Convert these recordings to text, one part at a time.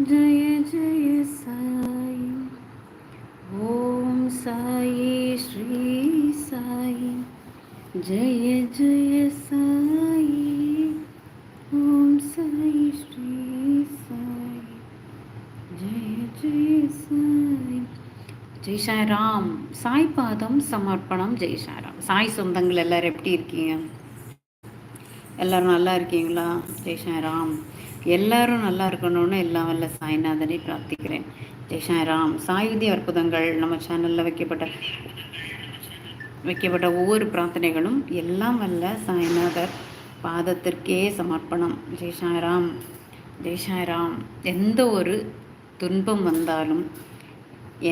जय जय साई ॐ साई श्री साई जय जय साई ॐ साई श्री साई जय जय साई ஜெய் சாய்ராம் சாய் பாதம் சமர்ப்பணம் ஜெய் சாய்ராம் சாய் சொந்தங்கள் எல்லாரும் எப்படி இருக்கீங்க எல்லோரும் நல்லா இருக்கீங்களா? ஜெய் ராம் எல்லாரும் நல்லா இருக்கணும்னு எல்லாம் வல்ல சாய்நாதனை பிரார்த்திக்கிறேன். ஜெய் ராம் சாயுதி அற்புதங்கள் நம்ம சேனலில் வைக்கப்பட்ட வைக்கப்பட்ட ஒவ்வொரு பிரார்த்தனைகளும் எல்லாம் வல்ல சாய்நாதர் பாதத்திற்கே சமர்ப்பணம். ஜெய் ராம் ஜெய் ராம் எந்த ஒரு துன்பம் வந்தாலும்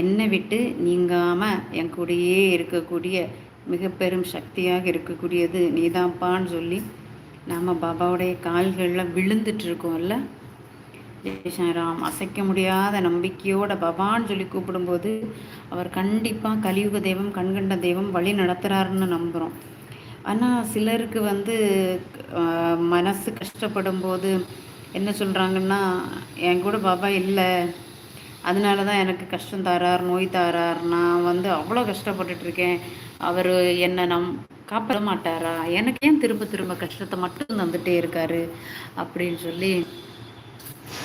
என்னை விட்டு நீங்காமல் என் கூடயே இருக்கக்கூடிய மிக பெரும் சக்தியாக இருக்கக்கூடியது நீதான்ப்பான்னு சொல்லி நாம் பாபாவுடைய கால்களில் விழுந்துட்டு இருக்கோம்ல ஜெய்சாராம் அசைக்க முடியாத நம்பிக்கையோட பபான்னு சொல்லி கூப்பிடும்போது அவர் கண்டிப்பாக கலியுக தெய்வம் கண்கண்ட தெய்வம் வழி நடத்துகிறாருன்னு நம்புகிறோம் ஆனால் சிலருக்கு வந்து மனசு கஷ்டப்படும் போது என்ன சொல்கிறாங்கன்னா என் கூட பாபா இல்லை. அதனால தான் எனக்கு கஷ்டம் தாரார் நோய் தாரார். நான் வந்து அவ்வளோ கஷ்டப்பட்டுட்ருக்கேன் அவர் என்னை நம் காப்பாற்ற மாட்டாரா? எனக்கு ஏன் திரும்ப திரும்ப கஷ்டத்தை மட்டும் தந்துட்டே இருக்காரு? அப்படின்னு சொல்லி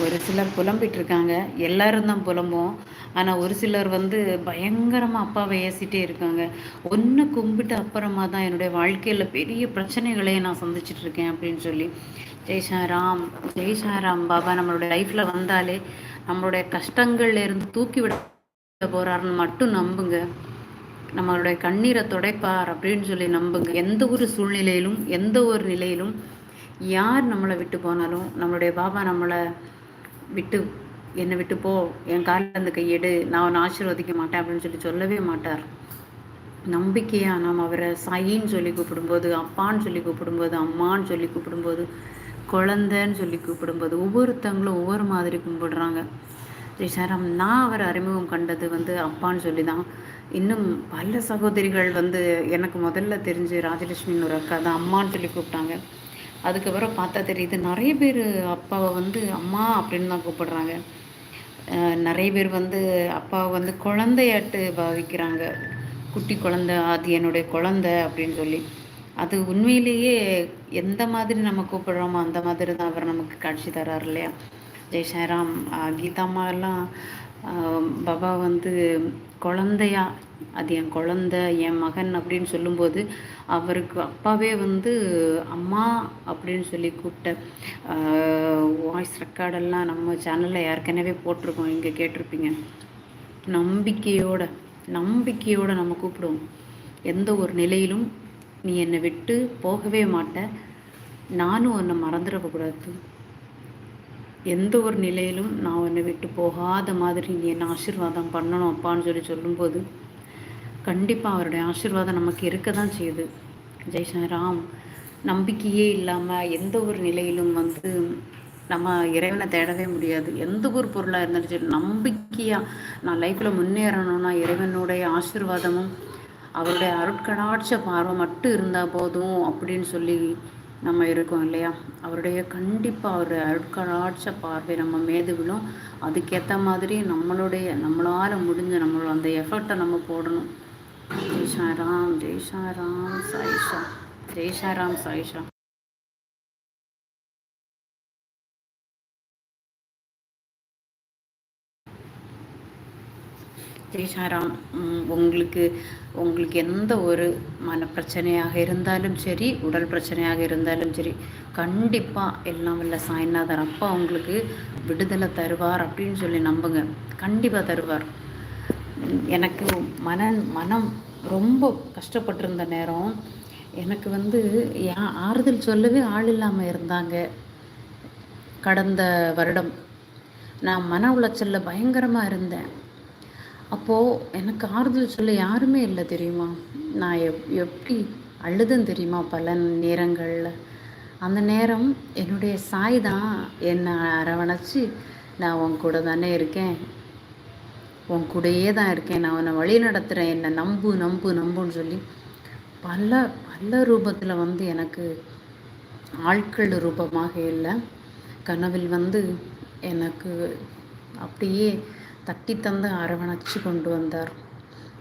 ஒரு சிலர் புலம்பிட்டு இருக்காங்க எல்லாரும் தான் புலம்போம் ஆனால் ஒரு சிலர் வந்து பயங்கரமாக அப்பாவை ஏசிட்டே இருக்காங்க. ஒன்று கும்பிட்டு அப்புறமா தான் என்னுடைய வாழ்க்கையில் பெரிய பிரச்சனைகளை நான் சந்திச்சிட்டு இருக்கேன் அப்படின்னு சொல்லி. ஜெய் சாராம் பாபா நம்மளுடைய லைஃப்பில் வந்தாலே நம்மளுடைய கஷ்டங்கள்லேருந்து தூக்கி விட போகிறாருன்னு மட்டும் நம்புங்க. நம்மளுடைய கண்ணீரை துடைப்பார் அப்படின்னு சொல்லி நம்புங்க. எந்த ஒரு சூழ்நிலையிலும் எந்த ஒரு நிலையிலும் யார் நம்மளை விட்டு போனாலும் நம்மளுடைய பாபா நம்மளை விட்டு என்னை விட்டு போ என் காலில் அந்த கையெடு நான் அவனை ஆசீர்வதிக்க மாட்டேன் அப்படின்னு சொல்லி சொல்லவே மாட்டார். நம்பிக்கையாக நாம் அவரை சாயின்னு சொல்லி கூப்பிடும்போது அப்பான்னு சொல்லி கூப்பிடும்போது அம்மான்னு சொல்லி கூப்பிடும்போது குழந்தைன்னு சொல்லி கூப்பிடும்போது ஒவ்வொருத்தவங்களும் ஒவ்வொரு மாதிரி கும்பிடுறாங்க. சாரம் நான் அவர் அறிமுகம் கண்டது வந்து அப்பான்னு சொல்லி தான் இன்னும் பல சகோதரிகள் வந்து எனக்கு முதல்ல தெரிஞ்சு ராஜலட்சுமின்னு ஒரு அக்கா தான் அம்மான்னு சொல்லி கூப்பிட்டாங்க. அதுக்கப்புறம் பார்த்தா தெரியுது நிறைய பேர் அப்பாவை வந்து அம்மா அப்படின்னு தான் கூப்பிடுறாங்க. நிறைய பேர் வந்து அப்பாவை வந்து குழந்தையாட்டு பாவிக்கிறாங்க. குட்டி குழந்தை அது என்னுடைய குழந்தை அப்படின்னு சொல்லி. அது உண்மையிலேயே எந்த மாதிரி நம்ம கூப்பிடுறோமோ அந்த மாதிரி தான் அவர் நமக்கு காட்சி தர்றார் இல்லையா? ஜெய் சாய்ராம் கீதாம்மா எல்லாம் பாபா வந்து குழந்தையா? அது என் குழந்த என் மகன் அப்படின்னு சொல்லும்போது அவருக்கு அப்பாவே வந்து அம்மா அப்படின்னு சொல்லி கூப்பிட்ட வாய்ஸ் ரெக்கார்டெல்லாம் நம்ம சேனலில் ஏற்கனவே போட்டிருக்கோம். இங்கே கேட்டிருப்பீங்க. நம்பிக்கையோட நம்பிக்கையோடு நம்ம கூப்பிடுவோம். எந்த ஒரு நிலையிலும் நீ என்னை விட்டு போகவே மாட்ட. நானும் உன்னை மறந்துடக்கூடாது. எந்த ஒரு நிலையிலும் நான் உன்னை விட்டு போகாத மாதிரி நீ என்னை ஆசீர்வாதம் பண்ணணும் அப்பான்னு சொல்லி சொல்லும்போது கண்டிப்பாக அவருடைய ஆசீர்வாதம் நமக்கு இருக்க தான் செய்யுது. ஜெய் ராம் நம்பிக்கையே இல்லாமல் எந்த ஒரு நிலையிலும் வந்து நம்ம இறைவனை தேடவே முடியாது. எந்த ஒரு பொருளாக இருந்தாலும் சரி நம்பிக்கையாக நான் லைஃப்பில் முன்னேறணும்னா இறைவனுடைய ஆசீர்வாதமும் அவருடைய அருட்கடாட்ச பார்வை மட்டும் இருந்தால் போதும் அப்படின்னு சொல்லி நம்ம இருக்கோம் இல்லையா? அவருடைய கண்டிப்பாக அவருடைய அருட்கடாட்ச பார்வை நம்ம மேது விழும். அதுக்கேற்ற மாதிரி நம்மளுடைய நம்மளால் முடிஞ்ச நம்மளோட அந்த எஃபர்ட்டை நம்ம போடணும். ஜெய் ராம் ஜெய் ராம் சாயிஷா ஜெய் ராம் சாயிஷா ஸ்ரீசாராம் உங்களுக்கு உங்களுக்கு எந்த ஒரு மன பிரச்சனையாக இருந்தாலும் சரி உடல் பிரச்சனையாக இருந்தாலும் சரி கண்டிப்பாக எல்லாம் இல்லை சாய்நாதர் அப்பா உங்களுக்கு விடுதலை தருவார் அப்படின்னு சொல்லி நம்புங்க. கண்டிப்பாக தருவார். எனக்கு மன மனம் ரொம்ப கஷ்டப்பட்டிருந்த நேரம் எனக்கு வந்து ஆறுதல் சொல்லவே ஆள் இல்லாமல் இருந்தாங்க. கடந்த வருடம் நான் மன உளைச்சலில் பயங்கரமாக இருந்தேன். அப்போது எனக்கு ஆறுதல் சொல்ல யாருமே இல்லை தெரியுமா? நான் எப் எப்படி அழுதுன்னு தெரியுமா பல நேரங்களில்? அந்த நேரம் என்னுடைய சாய் தான் என்னை அரவணைச்சி நான் உன் கூட தானே இருக்கேன். உன் கூடயே தான் இருக்கேன். நான் உன்னை வழி நடத்துகிறேன் என்னை நம்பு நம்பு நம்புன்னு சொல்லி பல பல ரூபத்தில் வந்து எனக்கு ஆட்கள் ரூபமாக இல்லை. கனவில் வந்து எனக்கு அப்படியே தட்டி தந்து அரவணைச்சு கொண்டு வந்தார்.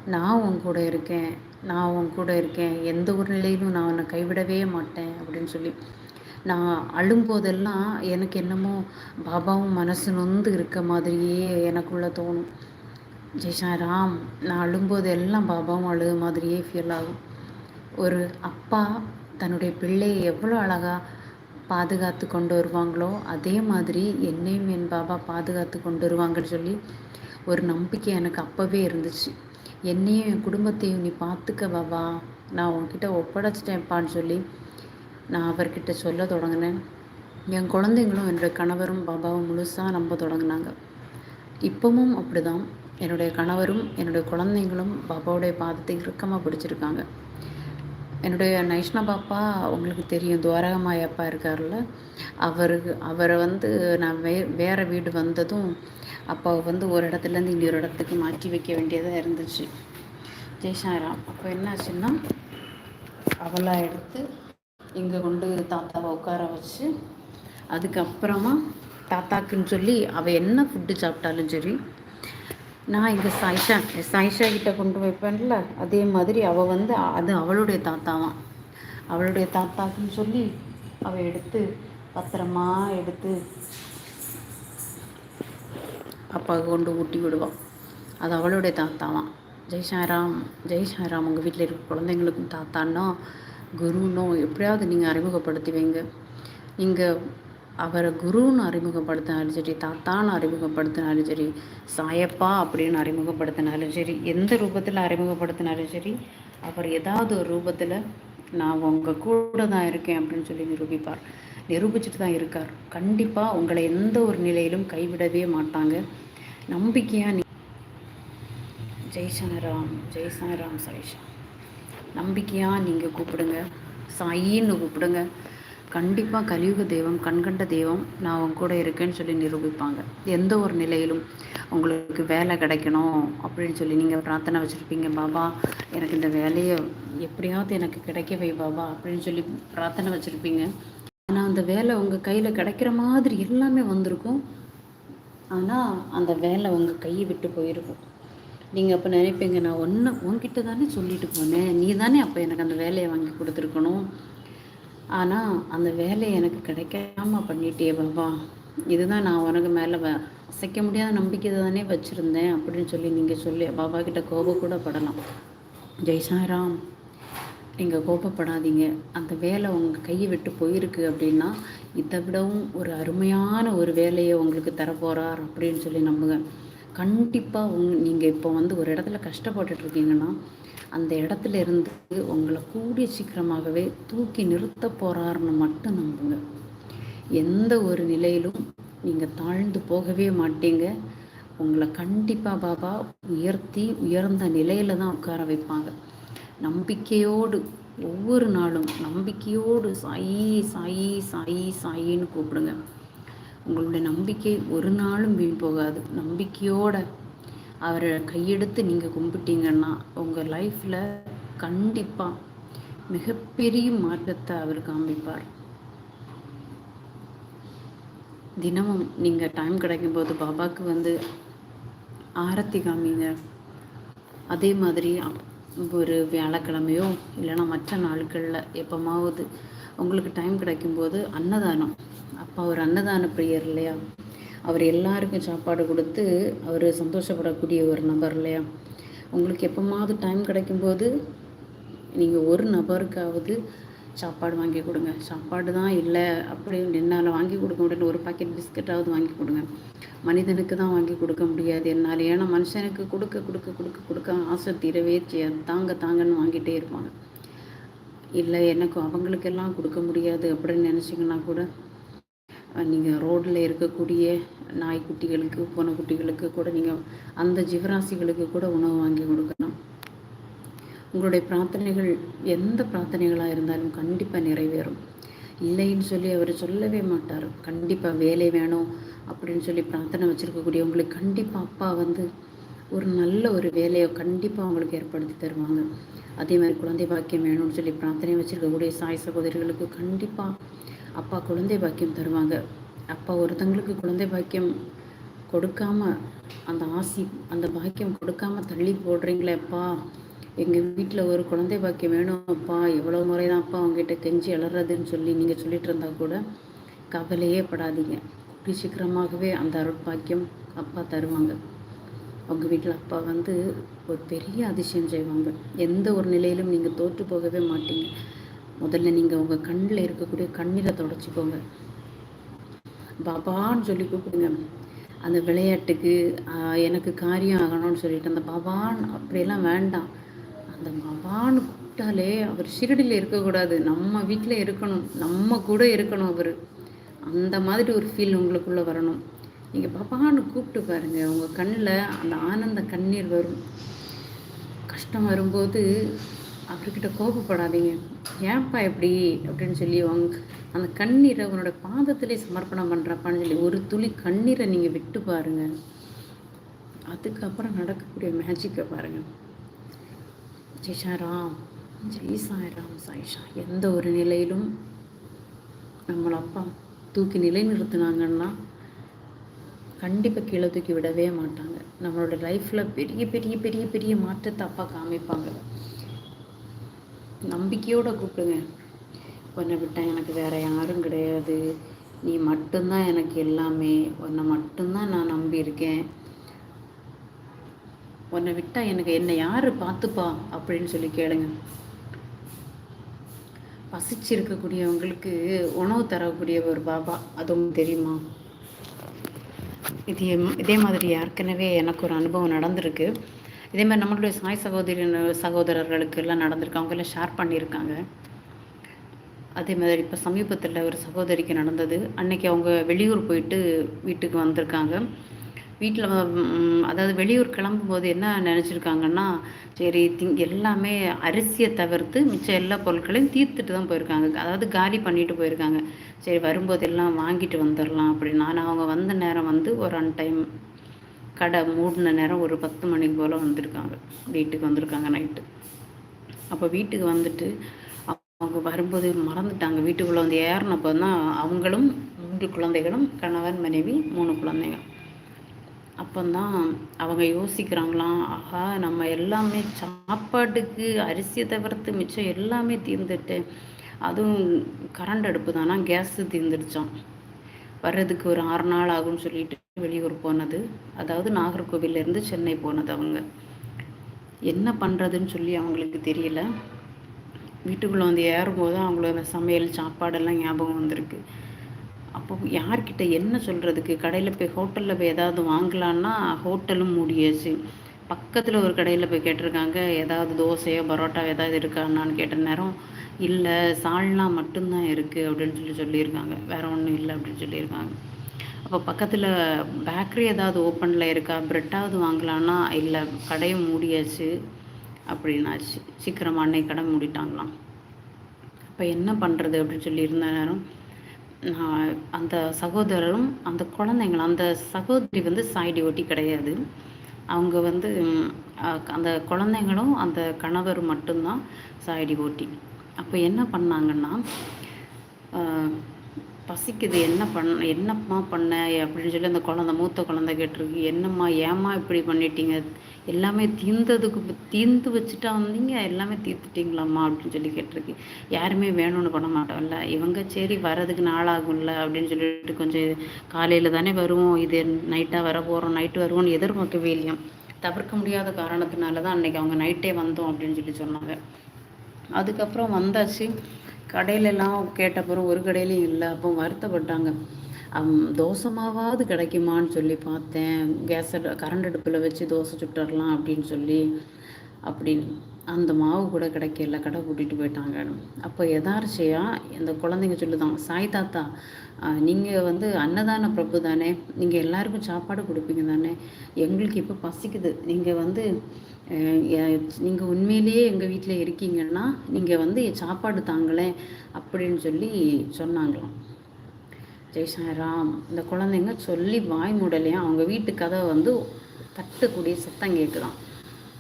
நான் உன் கூட இருக்கேன். நான் உன் கூட இருக்கேன். எந்த ஒரு நிலையிலும் நான் உன்னை கைவிடவே மாட்டேன். அப்படின்னு சொல்லி. நான் அழும்போதெல்லாம் எனக்கு என்னமோ பாபாவும் மனசு நொந்து இருக்க மாதிரியே எனக்குள்ளே தோணும். ஜெய்ஷா ராம் நான் அழும்போது எல்லாம் பாபாவும் அழுக மாதிரியே ஃபீல் ஆகும். ஒரு அப்பா தன்னுடைய பிள்ளையை எவ்வளோ அழகாக பாதுகாத்து கொண்டு வருவாங்களோ? அதே மாதிரி என்னையும் என் பாபா பாதுகாத்து கொண்டு வருவாங்கன்னு சொல்லி ஒரு நம்பிக்கை எனக்கு அப்போவே இருந்துச்சு. என்னையும் என் குடும்பத்தையும் நீ பார்த்துக்க பாபா. நான் உன்கிட்ட ஒப்படைச்சிட்டேன்ப்பான்னு சொல்லி நான் அவர்கிட்ட சொல்ல தொடங்கினேன். என் குழந்தைங்களும் என்னுடைய கணவரும் பாபாவும் முழுசாக நம்ப தொடங்கினாங்க. இப்போவும் அப்படி தான் என்னுடைய கணவரும் என்னுடைய குழந்தைங்களும் பாபாவுடைய பாதத்தை இறுக்கமாக பிடிச்சிருக்காங்க. என்னுடைய நைஷ்ணா பாப்பா உங்களுக்கு தெரியும். துவாரகமாய் அப்பா இருக்கார்ல அவருக்கு அவரை வந்து நான் வே வேறு வீடு வந்ததும் அப்பாவை வந்து ஒரு இடத்துலேருந்து இன்னொரு இடத்துக்கு மாற்றி வைக்க வேண்டியதாக இருந்துச்சு. ஜெய்சாராம் அப்போ என்னாச்சுன்னா அவளாக எடுத்து இங்கே கொண்டு தாத்தாவை உட்கார வச்சு அதுக்கப்புறமா தாத்தாக்குன்னு சொல்லி அவள் என்ன ஃபுட்டு சாப்பிட்டாலும் சரி நான் இங்கே சாயிஷா சாய்ஷா கிட்டே கொண்டு வைப்பேன்ல அதே மாதிரி அவள் வந்து அது அவளுடைய தாத்தாவான் அவளுடைய தாத்தாக்குன்னு சொல்லி அவள் எடுத்து பத்திரமா எடுத்து அப்பாவுக்கு கொண்டு ஊட்டி விடுவான் அது அவளுடைய தாத்தாவான் ஜெய் சாராம் ஜெய் உங்கள் வீட்டில் இருக்க குழந்தைங்களுக்கும் தாத்தான்னோ குருனோ எப்படியாவது நீங்கள் அறிமுகப்படுத்துவீங்க. நீங்கள் அவரை குருன்னு அறிமுகப்படுத்தினாலும் சரி தாத்தான்னு அறிமுகப்படுத்தினாலும் சரி சாயப்பா அப்படின்னு அறிமுகப்படுத்தினாலும் சரி எந்த ரூபத்தில் அறிமுகப்படுத்தினாலும் சரி அவர் ஏதாவது ஒரு ரூபத்தில் நான் உங்கள் கூட தான் இருக்கேன் அப்படின்னு சொல்லி நிரூபிப்பார். நிரூபிச்சுட்டு தான் இருக்கார். கண்டிப்பாக உங்களை எந்த ஒரு நிலையிலும் கைவிடவே மாட்டாங்க. நம்பிக்கையாக நீ ஜெய் சனராம் ஜெய் சனராம் சைஷா நம்பிக்கையாக நீங்கள் கூப்பிடுங்க. சாயின்னு கூப்பிடுங்க. கண்டிப்பாக கலியுக தெய்வம் கண்கண்ட தெய்வம் நான் அவங்க கூட இருக்கேன்னு சொல்லி நிரூபிப்பாங்க. எந்த ஒரு நிலையிலும் உங்களுக்கு வேலை கிடைக்கணும் அப்படின்னு சொல்லி நீங்கள் பிரார்த்தனை வச்சுருப்பீங்க பாபா எனக்கு இந்த வேலையை எப்படியாவது எனக்கு கிடைக்கவே பாபா அப்படின்னு சொல்லி பிரார்த்தனை வச்சுருப்பீங்க. ஆனால் அந்த வேலை உங்கள் கையில் கிடைக்கிற மாதிரி எல்லாமே வந்திருக்கும். ஆனால் அந்த வேலை உங்கள் கையை விட்டு போயிருக்கும். நீங்கள் அப்போ நினைப்பீங்க நான் ஒன்று உன்கிட்ட தானே சொல்லிட்டு போனேன். நீ தானே அப்போ எனக்கு அந்த வேலையை வாங்கி கொடுத்துருக்கணும். ஆனால் அந்த வேலை எனக்கு கிடைக்காம பண்ணிட்டே பாபா. இதுதான் நான் உனக்கு மேலே அசைக்க முடியாத நம்பிக்கை தானே வச்சுருந்தேன் அப்படின்னு சொல்லி நீங்கள் சொல்லி பாபா கிட்ட கோபம் கூட படலாம். ஜெய் சாய்ராம் நீங்கள் கோபப்படாதீங்க. அந்த வேலை உங்கள் கையை விட்டு போயிருக்கு அப்படின்னா இதை விடவும் ஒரு அருமையான ஒரு வேலையை உங்களுக்கு தரப்போகிறார் அப்படின்னு சொல்லி நம்புங்க. கண்டிப்பாக உங் நீங்கள் இப்போ வந்து ஒரு இடத்துல கஷ்டப்பட்டுட்ருக்கீங்கன்னா அந்த இடத்துல இருந்து உங்களை கூடிய சீக்கிரமாகவே தூக்கி நிறுத்த போகிறாருன்னு மட்டும் நம்புங்க. எந்த ஒரு நிலையிலும் நீங்கள் தாழ்ந்து போகவே மாட்டீங்க. உங்களை கண்டிப்பாக பாபா உயர்த்தி உயர்ந்த நிலையில் தான் உட்கார வைப்பாங்க. நம்பிக்கையோடு ஒவ்வொரு நாளும் நம்பிக்கையோடு சாயி சாயி சாயி சாயின்னு கூப்பிடுங்க. உங்களுடைய நம்பிக்கை ஒரு நாளும் வீண் போகாது. நம்பிக்கையோட அவரை கையெடுத்து நீங்கள் கும்பிட்டீங்கன்னா உங்கள் லைஃப்பில் கண்டிப்பாக மிகப்பெரிய மாற்றத்தை அவர் காமிப்பார் தினமும் நீங்கள் டைம் கிடைக்கும்போது பாபாவுக்கு வந்து ஆரத்தி காமிங்க. அதே மாதிரி ஒரு வியாழக்கிழமையோ இல்லைன்னா மற்ற நாட்களில் எப்போமாவது உங்களுக்கு டைம் கிடைக்கும்போது அன்னதானம். அப்போ அவர் அன்னதான பிரியர் இல்லையா? அவர் எல்லாருக்கும் சாப்பாடு கொடுத்து அவர் சந்தோஷப்படக்கூடிய ஒரு நபர் இல்லையா? உங்களுக்கு எப்போமாவது டைம் கிடைக்கும்போது நீங்கள் ஒரு நபருக்காவது சாப்பாடு வாங்கி கொடுங்க. சாப்பாடு தான் இல்லை அப்படி என்னால் வாங்கி கொடுக்க முடியல ஒரு பாக்கெட் பிஸ்கட்டாவது வாங்கி கொடுங்க. மனிதனுக்கு தான் வாங்கி கொடுக்க முடியாது என்னால். ஏன்னா மனுஷனுக்கு கொடுக்க கொடுக்க கொடுக்க கொடுக்க ஆசை தீரவே தாங்க தாங்கன்னு வாங்கிட்டே இருப்பாங்க. இல்லை எனக்கு அவங்களுக்கெல்லாம் கொடுக்க முடியாது அப்படின்னு நினச்சிங்கன்னா கூட நீங்கள் ரோட்டில் இருக்கக்கூடிய நாய்க்குட்டிகளுக்கு பூனைக்குட்டிகளுக்கு கூட நீங்கள் அந்த ஜீவராசிகளுக்கு கூட உணவு வாங்கி கொடுக்கணும். உங்களுடைய பிரார்த்தனைகள் எந்த பிரார்த்தனைகளாக இருந்தாலும் கண்டிப்பாக நிறைவேறும். இல்லைன்னு சொல்லி அவர் சொல்லவே மாட்டார். கண்டிப்பாக வேலை வேணும் அப்படின்னு சொல்லி பிரார்த்தனை வச்சுருக்கக்கூடியவங்களுக்கு கண்டிப்பாக அப்பா வந்து ஒரு நல்ல ஒரு வேலையை கண்டிப்பாக அவங்களுக்கு ஏற்படுத்தி தருவாங்க. அதே மாதிரி குழந்தை பாக்கியம் வேணும்னு சொல்லி பிரார்த்தனை வச்சுருக்கக்கூடிய சாய் சகோதரிகளுக்கு கண்டிப்பாக அப்பா குழந்தை பாக்கியம் தருவாங்க. அப்பா ஒருத்தங்களுக்கு குழந்தை பாக்கியம் கொடுக்காம அந்த ஆசி அந்த பாக்கியம் கொடுக்காம தள்ளி போடுறீங்களேப்பா எங்கள் வீட்டில் ஒரு குழந்தை பாக்கியம் வேணும் அப்பா. எவ்வளோ முறை தான் அப்பா அவங்ககிட்ட கெஞ்சி அலறதுன்னு சொல்லி நீங்கள் சொல்லிட்டு இருந்தா கூட கவலையே படாதீங்க. கூடி சீக்கிரமாகவே அந்த அருட்பாக்கியம் அப்பா தருவாங்க. அவங்க வீட்டில் அப்பா வந்து ஒரு பெரிய அதிசயம் செய்வாங்க. எந்த ஒரு நிலையிலும் நீங்கள் தோற்று போகவே மாட்டீங்க. முதல்ல நீங்கள் உங்கள் கண்ணில் இருக்கக்கூடிய கண்ணீரை தொடச்சிக்கோங்க. பாபான்னு சொல்லி கூப்பிடுங்க. அந்த விளையாட்டுக்கு எனக்கு காரியம் ஆகணும்னு சொல்லிட்டு அந்த பாபான் அப்படியெல்லாம் வேண்டாம். அந்த பாபான்னு கூப்பிட்டாலே அவர் ஷிரடியில் இருக்கக்கூடாது. நம்ம வீட்டில் இருக்கணும். நம்ம கூட இருக்கணும் அவர். அந்த மாதிரி ஒரு ஃபீல் உங்களுக்குள்ளே வரணும். நீங்கள் பாப்பான்னு கூப்பிட்டு பாருங்கள் உங்கள் கண்ணில் அந்த ஆனந்த கண்ணீர் வரும். கஷ்டம் வரும்போது அவர்கிட்ட கோபப்படாதீங்க. ஏன்ப்பா எப்படி அப்படின்னு சொல்லி அவங்க அந்த கண்ணீரை உன்னோட பாதத்திலே சமர்ப்பணம் பண்ணுறப்பான்னு சொல்லி ஒரு துளி கண்ணீரை நீங்கள் விட்டு பாருங்கள் அதுக்கப்புறம் நடக்கக்கூடிய மேஜிக்கை பாருங்கள் ஜெய்ஷாராம் ஜெய் சாய்ராம் சாய்ஷா எந்த ஒரு நிலையிலும் நம்மளை அப்பா தூக்கி நிலைநிறுத்தினாங்கன்னா கண்டிப்பாக கீழே தூக்கி விடவே மாட்டாங்க. நம்மளோட லைஃப்பில் பெரிய பெரிய பெரிய பெரிய மாற்றத்தை அப்பா காமிப்பாங்க. நம்பிக்கையோடு கூப்பிடுங்க. உன்னை விட்டால் எனக்கு வேறு யாரும் கிடையாது. நீ மட்டும்தான் எனக்கு எல்லாமே. உன்னை மட்டும்தான் நான் நம்பியிருக்கேன் உன்னை விட்டால் எனக்கு என்னை யார் பார்த்துப்பா? அப்படின்னு சொல்லி கேளுங்க. பசிச்சிருக்கக்கூடியவங்களுக்கு உணவு தரக்கூடிய ஒரு பாபா. அதுவும் தெரியுமா? இது இதே மாதிரி ஏற்கனவே எனக்கு ஒரு அனுபவம் நடந்திருக்கு. இதே மாதிரி நம்மளுடைய சாய் சகோதரி சகோதரர்களுக்கு எல்லாம் நடந்திருக்கு. அவங்கெல்லாம் ஷேர் பண்ணியிருக்காங்க. அதே மாதிரி இப்போ சமீபத்தில் ஒரு சகோதரிக்கு நடந்தது. அன்னைக்கு அவங்க வெளியூர் போயிட்டு வீட்டுக்கு வந்திருக்காங்க. வீட்டில் அதாவது வெளியூர் கிளம்பும்போது என்ன நினச்சிருக்காங்கன்னா சரி திங் எல்லாமே அரிசியை தவிர்த்து மிச்சம் எல்லா பொருட்களையும் தீர்த்துட்டு தான் போயிருக்காங்க. அதாவது காலி பண்ணிட்டு போயிருக்காங்க. சரி வரும்போது எல்லாம் வாங்கிட்டு வந்துடலாம் அப்படின்னு. நான் அவங்க வந்த நேரம் வந்து ஒரு அன் டைம் கடை மூடின நேரம் ஒரு பத்து மணிக்கு போல் வந்திருக்காங்க. வீட்டுக்கு வந்திருக்காங்க நைட்டு அப்போ வீட்டுக்கு வந்துட்டு அவங்க வரும்போது மறந்துட்டாங்க. வீட்டுக்குள்ளே வந்து ஏறினப்போ தான் அவங்களும் மூன்று குழந்தைகளும் கணவன் மனைவி மூணு குழந்தைங்க அப்போந்தான் அவங்க யோசிக்கிறாங்களாம் ஆஹா நம்ம எல்லாமே சாப்பாட்டுக்கு அரிசியை தவிர்த்து மிச்சம் எல்லாமே தீர்ந்துட்டு. அதுவும் கரண்ட் அடுப்பு தானா கேஸு தீர்ந்துடுச்சான் வர்றதுக்கு ஒரு ஆறு நாள் ஆகும்னு சொல்லிட்டு வெளியூர் போனது. அதாவது நாகர்கோவிலேருந்து சென்னை போனது அவங்க. என்ன பண்ணுறதுன்னு சொல்லி அவங்களுக்கு தெரியல. வீட்டுக்குள்ளே வந்து ஏறும்போது அவங்களோட சமையல் சாப்பாடெல்லாம் ஞாபகம் வந்திருக்கு. அப்போ யார்கிட்ட என்ன சொல்கிறதுக்கு கடையில் போய் ஹோட்டலில் போய் ஏதாவது வாங்கலான்னா ஹோட்டலும் மூடியாச்சு. பக்கத்தில் ஒரு கடையில் போய் கேட்டிருக்காங்க ஏதாவது தோசையோ பரோட்டா ஏதாவது இருக்கான்னான்னு கேட்ட நேரம் இல்லை சால்னா மட்டும்தான் இருக்குது அப்படின்னு சொல்லி சொல்லியிருக்காங்க. வேறு ஒன்றும் இல்லை அப்படின்னு சொல்லியிருக்காங்க. அப்போ பக்கத்தில் பேக்கரி ஏதாவது ஓப்பனில் இருக்கா? ப்ரெட்டாவது வாங்கலான்னா இல்லை கடையும் மூடியாச்சு அப்படின்னாச்சு. சீக்கிரமாக அன்னைக்கு கடை மூடிட்டாங்களாம். அப்போ என்ன பண்ணுறது அப்படின்னு சொல்லி இருந்த நேரம் அந்த சகோதரரும் அந்த குழந்தைங்களும் அந்த சகோதரி வந்து சாய்டி ஒட்டி கிடையாது. அவங்க வந்து அந்த குழந்தைங்களும் அந்த கணவர் மட்டும்தான் சாய்டி ஓட்டி அப்போ என்ன பண்ணாங்கன்னா பசிக்குது என்ன பண்ண என்னம்மா பண்ண? அப்படின்னு சொல்லி அந்த குழந்த மூத்த குழந்தை கேட்டிருக்கு. என்னம்மா ஏம்மா இப்படி பண்ணிட்டீங்க? எல்லாமே தீர்ந்ததுக்கு தீர்ந்து வச்சுட்டா வந்தீங்க? எல்லாமே தீர்த்துட்டிங்களாம்மா? அப்படின்னு சொல்லி கேட்டிருக்கு. யாருமே வேணும்னு பண்ண மாட்டோம்ல. இவங்க சரி வரதுக்கு நாளாகும்ல. அப்படின்னு சொல்லிட்டு கொஞ்சம் காலையில் தானே வருவோம். இது நைட்டாக வர போகிறோம் நைட்டு வருவோம்னு எதிர்பார்க்கவே இல்லையா? தவிர்க்க முடியாத காரணத்தினால தான் அன்றைக்கி அவங்க நைட்டே வந்தோம் அப்படின்னு சொல்லி சொன்னாங்க. அதுக்கப்புறம் வந்தாச்சு. கடையிலலாம் கேட்டப்பறம் ஒரு கடையிலையும் இல்லை. அப்போ வருத்தப்பட்டாங்க. தோசை மாவாவது கிடைக்குமான்னு சொல்லி பார்த்தேன். கேஸ் கரண்ட் அடுப்பில் வச்சு தோசை சுட்டுடலாம் அப்படின்னு சொல்லி அப்படின்னு. அந்த மாவு கூட கிடைக்கல. கடை கூட்டிகிட்டு போயிட்டாங்க. அப்போ எதார்ச்சியாக இந்த குழந்தைங்க சொல்லுதான் சாய் தாத்தா நீங்கள் வந்து அன்னதான பிரபு தானே. நீங்கள் எல்லாருக்கும் சாப்பாடு கொடுப்பீங்க தானே. எங்களுக்கு இப்போ பசிக்குது. நீங்கள் வந்து நீங்கள் உண்மையிலேயே எங்கள் வீட்டில் இருக்கீங்கன்னா நீங்கள் வந்து சாப்பாடு தாங்களே அப்படின்னு சொல்லி சொன்னாங்களாம். ஜெய் சாய்ராம் இந்த குழந்தைங்க சொல்லி வாய் மூடலையா? அவங்க வீட்டு கதை வந்து தட்டக்கூடிய சத்தம் கேட்குதான்.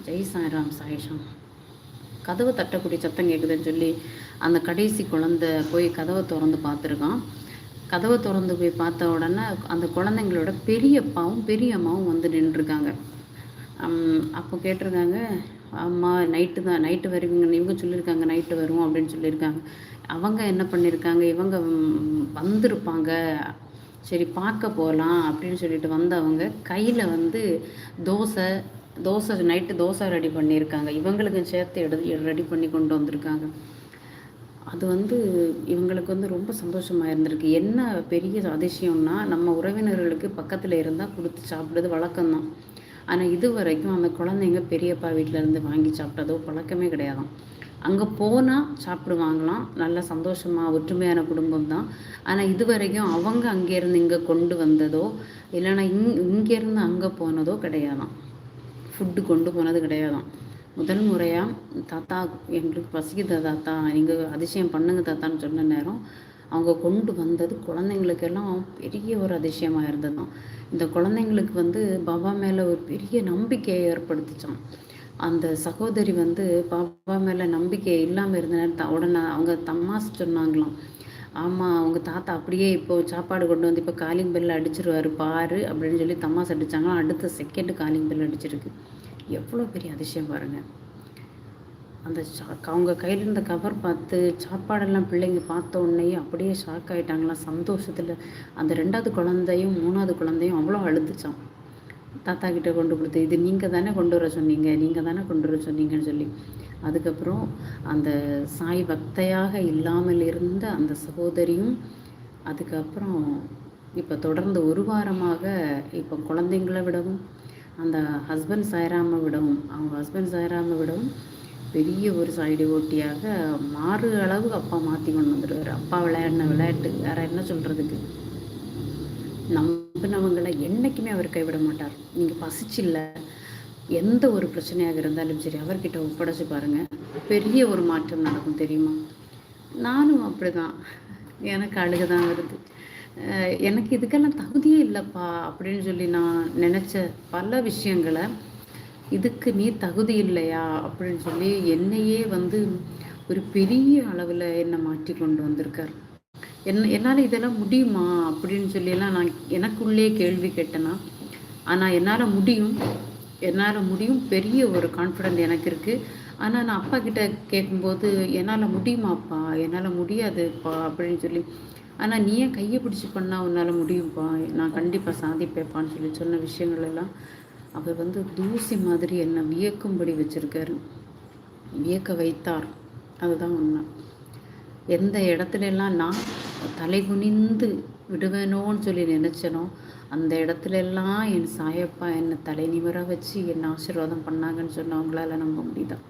ஜெய் சாய்ராம் சாயிஷாம் கதவை தட்டக்கூடிய சத்தம் கேட்குதுன்னு சொல்லி அந்த கடைசி குழந்த போய் கதவை திறந்து பார்த்துருக்கான். கதவை திறந்து போய் பார்த்த உடனே அந்த குழந்தைங்களோட பெரியப்பாவும் பெரியம்மாவும் வந்து நின்றுருக்காங்க. அப்போ கேட்டிருக்காங்க அம்மா நைட்டு தான் நைட்டு வருவீங்க இவங்க சொல்லியிருக்காங்க நைட்டு வரும் அப்படின்னு சொல்லியிருக்காங்க. அவங்க என்ன பண்ணியிருக்காங்க இவங்க வந்திருப்பாங்க. சரி பார்க்க போகலாம் அப்படின்னு சொல்லிட்டு வந்தவங்க கையில் வந்து தோசை தோசை நைட்டு தோசை ரெடி பண்ணியிருக்காங்க. இவங்களுக்கு சேர்த்து எடு ரெடி பண்ணி கொண்டு வந்திருக்காங்க. அது வந்து இவங்களுக்கு வந்து ரொம்ப சந்தோஷமாக இருந்திருக்கு. என்ன பெரிய அதிசயம்னா நம்ம உறவினர்களுக்கு பக்கத்தில் இருந்தால் கொடுத்து சாப்பிடுறது வழக்கம்தான். ஆனால் இது வரைக்கும் அந்த குழந்தைங்க பெரியப்பா வீட்டிலேருந்து வாங்கி சாப்பிட்டதோ பழக்கமே கிடையாதான் அங்கே போனால் சாப்பிடுவாங்களாம். நல்ல சந்தோஷமாக ஒற்றுமையான குடும்பம் தான். ஆனால் இது வரைக்கும் அவங்க அங்கேருந்து இங்கே கொண்டு வந்ததோ இல்லைன்னா இங் இங்கேருந்து அங்கே போனதோ கிடையாதான் ஃபுட்டு கொண்டு போனது கிடையாதான் முதல் முறையாக தாத்தா எங்களுக்கு பசிக்குது தாத்தா நீங்கள் அதிசயம் பண்ணுங்க தாத்தான்னு சொன்ன நேரம் அவங்க கொண்டு வந்தது குழந்தைங்களுக்கெல்லாம் பெரிய ஒரு அதிசயமாக இருந்ததுதான் இந்த குழந்தைங்களுக்கு வந்து பாபா மேலே ஒரு பெரிய நம்பிக்கையை ஏற்படுத்திச்சான். அந்த சகோதரி வந்து பாபா மேலே நம்பிக்கை இல்லாமல் இருந்த நேரம் உடனே அவங்க தம்மாஸ் சொன்னாங்களாம். ஆமாம் அவங்க தாத்தா அப்படியே இப்போ சாப்பாடு கொண்டு வந்து இப்போ காலிங் பெல் அடிச்சிருவார் பாரு அப்படின்னு சொல்லி தம்மாஸ் அடித்தாங்களாம் அடுத்த செகண்டு காலிங் பெல் அடிச்சிருக்கு. எவ்வளோ பெரிய அதிசயம் பாருங்கள் அந்த அவங்க கையில் இருந்த கவர் பார்த்து சாப்பாடெல்லாம் பிள்ளைங்க பார்த்த உடனே அப்படியே ஷாக் ஆகிட்டாங்களாம் சந்தோஷத்தில். அந்த ரெண்டாவது குழந்தையும் மூணாவது குழந்தையும் அவ்வளோ அழுதுச்சான் தாத்தா கிட்டே கொண்டு கொடுத்து இது நீங்கள் தானே கொண்டு வர சொன்னீங்க? நீங்கள் தானே கொண்டு வர சொன்னீங்கன்னு சொல்லி. அதுக்கப்புறம் அந்த சாய் பக்தையாக இல்லாமல் இருந்த அந்த சகோதரியும் அதுக்கப்புறம் இப்போ தொடர்ந்து ஒரு வாரமாக இப்போ குழந்தைங்களை விடவும் அந்த ஹஸ்பண்ட் சாயராமை விடவும் அவங்க ஹஸ்பண்ட் சாயராமை விடவும் பெரிய ஒரு சைடு ஓட்டியாக மாறு அளவு அப்பா மாற்றி கொண்டு வந்துடுவார் அப்பா விளையாடின விளையாட்டு வேறு என்ன சொல்கிறதுக்கு நம்பினவங்களை என்றைக்குமே அவர் கைவிட மாட்டார். நீங்கள் பசிச்சில்ல எந்த ஒரு பிரச்சனையாக இருந்தாலும் சரி அவர்கிட்ட ஒப்படைச்சு பாருங்கள் பெரிய ஒரு மாற்றம் நடக்கும் தெரியுமா? நானும் அப்படி தான் எனக்கு அழுக தான் வருது எனக்கு இதுக்கெல்லாம் தகுதியே இல்லைப்பா அப்படின்னு சொல்லி நான் நினச்ச பல விஷயங்களை இதுக்கு நீ தகுதி இல்லையா? அப்படின்னு சொல்லி என்னையே வந்து ஒரு பெரிய அளவில் என்னை மாற்றி கொண்டு வந்திருக்கார். என்ன என்னால் இதெல்லாம் முடியுமா? அப்படின்னு சொல்லியெல்லாம் நான் எனக்குள்ளே கேள்வி கேட்டேன்னா ஆனால் என்னால் முடியும். என்னால் முடியும். பெரிய ஒரு கான்ஃபிடென்ட் எனக்கு இருக்குது ஆனால் நான் அப்பா கிட்ட கேட்கும்போது என்னால் முடியுமாப்பா? என்னால் முடியாதுப்பா. அப்படின்னு சொல்லி ஆனால் நீ ஏன் கையை பிடிச்சி பண்ணால் உன்னால் முடியும்ப்பா? நான் கண்டிப்பாக சாதிப்பேப்பான்னு சொல்லி சொன்ன விஷயங்கள் எல்லாம் அவர் வந்து தூசி மாதிரி என்னை வியக்கும்படி வச்சுருக்காரு. வியக்க வைத்தார். அதுதான் உண்மை. எந்த இடத்துலலாம் நான் தலை குனிந்து விடுவேனோன்னு சொல்லி நினச்சனோ அந்த இடத்துல எல்லாம் என் சாயப்பா என்னை தலை நிமர வச்சு என்னை ஆசீர்வாதம் பண்ணாங்கன்னு சொன்னவங்களால நம்ப முடியுதான்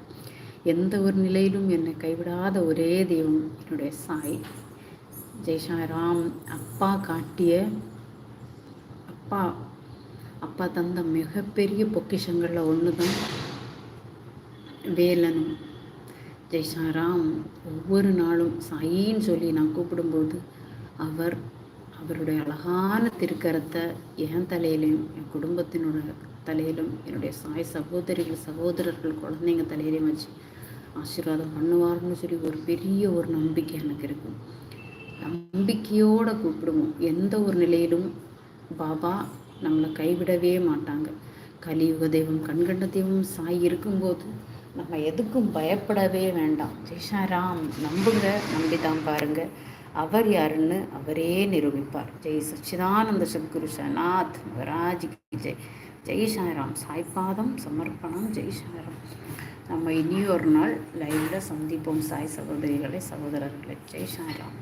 எந்த ஒரு நிலையிலும் என்னை கைவிடாத ஒரே தெய்வம் என்னுடைய சாய். ஜெய்ஷாராம் அப்பா காட்டிய அப்பா அப்பா தந்த மிகப்பெரிய பொக்கிஷங்களில் ஒன்று தான் வேலனும் ஜெய்சாராம் ஒவ்வொரு நாளும் சாயின்னு சொல்லி நான் கூப்பிடும்போது அவர் அவருடைய அழகான திருக்கரத்தை என் தலையிலையும் என் குடும்பத்தினோட தலையிலும் என்னுடைய சாய் சகோதரிகள் சகோதரர்கள் குழந்தைங்க தலையிலையும் வச்சு ஆசீர்வாதம் பண்ணுவார்னு சொல்லி ஒரு பெரிய ஒரு நம்பிக்கை எனக்கு இருக்கும். நம்பிக்கையோடு கூப்பிடுவோம். எந்த ஒரு நிலையிலும் பாபா நம்மளை கைவிடவே மாட்டாங்க. கலியுக தெய்வம் கண்கண்ட தெய்வம் சாய் இருக்கும்போது நம்ம எதுக்கும் பயப்படவே வேண்டாம். ஜெய்ஷாராம் நம்புங்க நம்பிதான் பாருங்க. அவர் யாருன்னு அவரே நிரூபிப்பார். ஜெய் சச்சிதானந்த சத்குரு சநாத் மகராஜ் ஜெய். ஜெய் சாய்ராம் சாய்பாதம் சமர்ப்பணம் ஜெய் சாய்ராம் நம்ம இனி ஒரு நாள் லைவில் சந்திப்போம் சாய் சகோதரிகளை சகோதரர்களை. ஜெய் சாய்ராம்